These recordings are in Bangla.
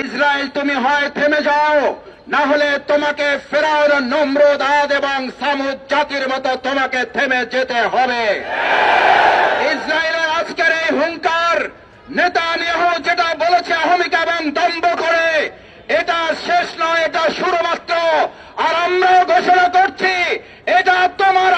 ইসরায়েল, তুমি হয় থেমে যাও। না হলে তোমাকে ফেরাওর নম্রদ আদ এবং সামুদ জাতির মতো তোমাকে থেমে যেতে হবে। ইসরায়েলের আজকের এই হুঙ্কার নেতানিয়াহু যেটা বলেছে অহমিকা এবং দম্ভ করে, এটা শেষ নয়, এটা শুরু মাত্র আর আমরাও ঘোষণা করছি, এটা তোমার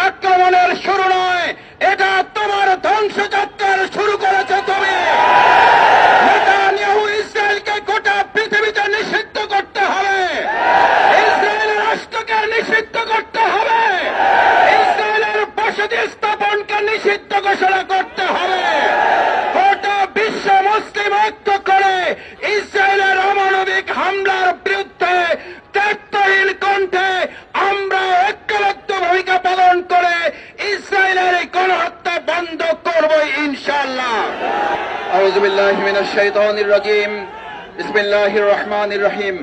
রহিম।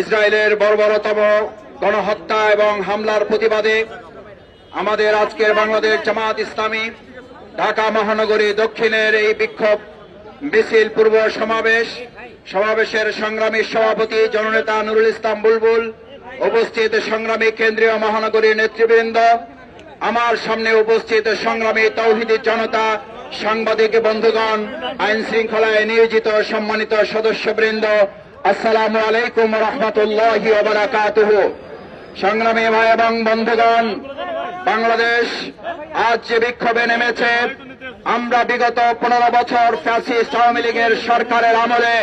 ইসরায়েলের বর্বরতম গণহত্যা এবং হামলার প্রতিবাদে আমাদের আজকের বাংলাদেশ জামাত ইসলামী ঢাকা মহানগরী দক্ষিণের এই বিক্ষোভ মিছিল পূর্ব সমাবেশ, সমাবেশের সংগ্রামী সভাপতি জননেতা নুরুল ইসলাম বুলবুল, উপস্থিত সংগ্রামী কেন্দ্রীয় মহানগরী নেতৃবৃন্দ আমার সামনে উপস্থিত সংগ্রামী তৌহিদি জনতা, সাংবাদিক বন্ধুগণ আইন শৃঙ্খলায় নিয়োজিত সম্মানিত সদস্যবৃন্দ, আসসালামু আলাইকুম রহমতুল্লাহ বারাকাতুহ। সংগ্রামী ভাই এবং বন্ধুগণ, বাংলাদেশ আজ যে বিক্ষোভে নেমেছে, আমরা বিগত পনেরো বছর ফ্যাসিস্ট আওয়ামী লীগের সরকারের আমলে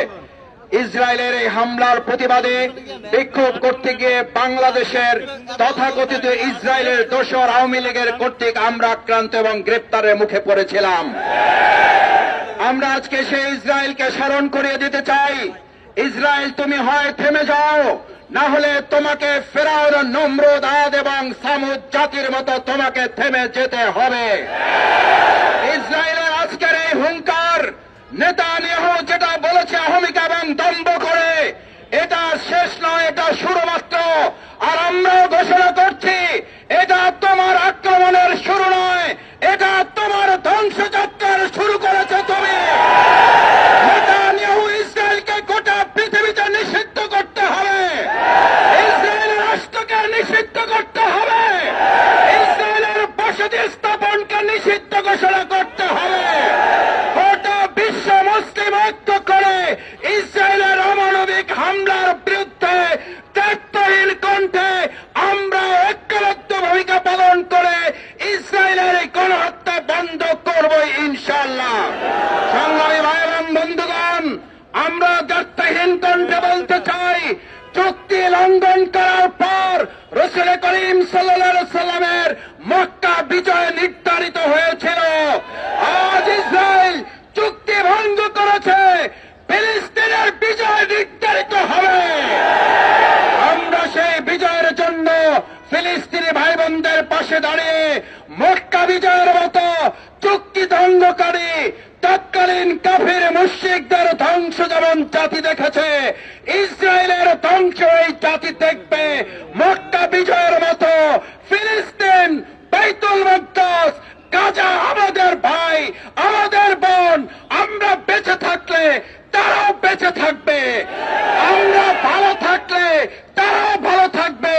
ইসরায়েলের এই হামলার প্রতিবাদে বিক্ষোভ করতে গিয়ে বাংলাদেশের তথাকথিত ইসরায়েলের দোসর আওয়ামী লীগের কর্তৃক আমরা আক্রান্ত এবং গ্রেপ্তারের মুখে পড়েছিলাম। আমরা আজকে সেই ইসরায়েলকে স্মরণ করিয়ে দিতে চাই। ইসরায়েল, তুমি হয় থেমে যাও, না হলে তোমাকে ফেরাওর নম্রদ, আদ এবং সামুদ জাতির মতো তোমাকে থেমে যেতে হবে। ইসরায়েলের আজকের এই হুঙ্কার নেতানিয়াহু যেটা বলেছে অহমিকা দম্ভ করে। এটা শেষ নয়, এটা শুরু মাত্র আর আমরাও ঘোষণা করছি, এটা তোমার আক্রমণের শুরু নয়, এটা তোমার ধ্বংসযাত্রার শুরু করেছে তুমি। গোটা নিষিদ্ধ করতে হবে। রাষ্ট্রকে নিষিদ্ধ করতে হবে। বসতি স্থাপনকে নিষিদ্ধ ঘোষণা করতে হবে গোটা বিশ্ব মুসলিম ঐক্য করে ইসরায়েলের অমানবিক হামলার বিরুদ্ধে ত্যাগহীন কণ্ঠে আমরা ঐক্যবদ্ধ ভূমিকা পালন করে ইসরায়েলের এই গণহত্যা বন্ধ করব ইনশাআল্লাহ সংগ্রামী ভাই এবং বন্ধুগণ দ্বার্থহীন কণ্ঠে বলতে চাই, চুক্তি লঙ্ঘন করার পর রসুল করিম সাল্লামের মক্কা বিজয় নির্ধারিত হয়েছিল। আজ ইসরায়েল চুক্তি ভঙ্গ করেছে, ফিলিস্তিনের বিজয় নির্ধারিত হবে। আমরা সেই বিজয়ের জন্য ফিলিস্তিনি ভাই বোনদের পাশে দাঁড়িয়ে মক্কা বিজয়ের মতো চুক্তি ধ্বংসকারী তৎকালীন কাফির মুশ্রিকদের ধ্বংস যেমন জাতি দেখেছে, ইসরায়েলের ধ্বংস এই জাতি দেখবে। মক্কা বিজয়ের মতো ফিলিস্তিন, বাইতুল মকদাস গাজা আমাদের ভাই, আমাদের বোন, আমরা বেঁচে থাকলে তারাও বেঁচে থাকবে। আমরা ভালো থাকলে তারাও ভালো থাকবে।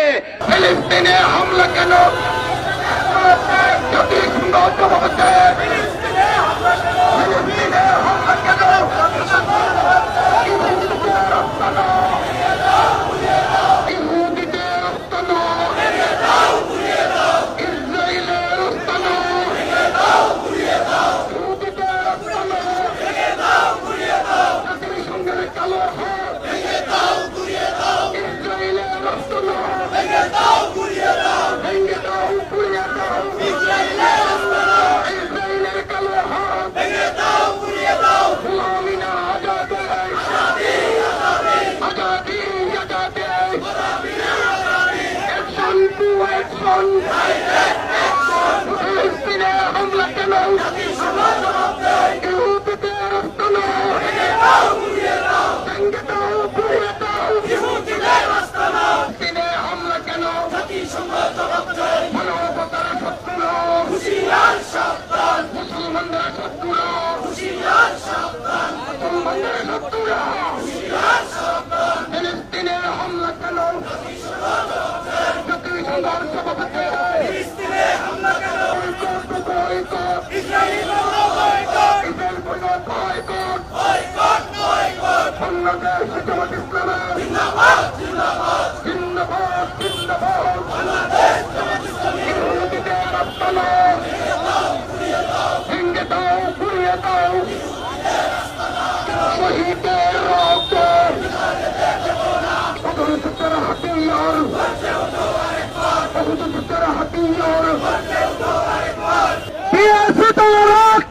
ফিলিস্তিনে হামলা কেন? Mustafa! ফিলিস্তিনের হামলা কেন জাতিসংঘর সভাপতি বিএসপি তো রক্ত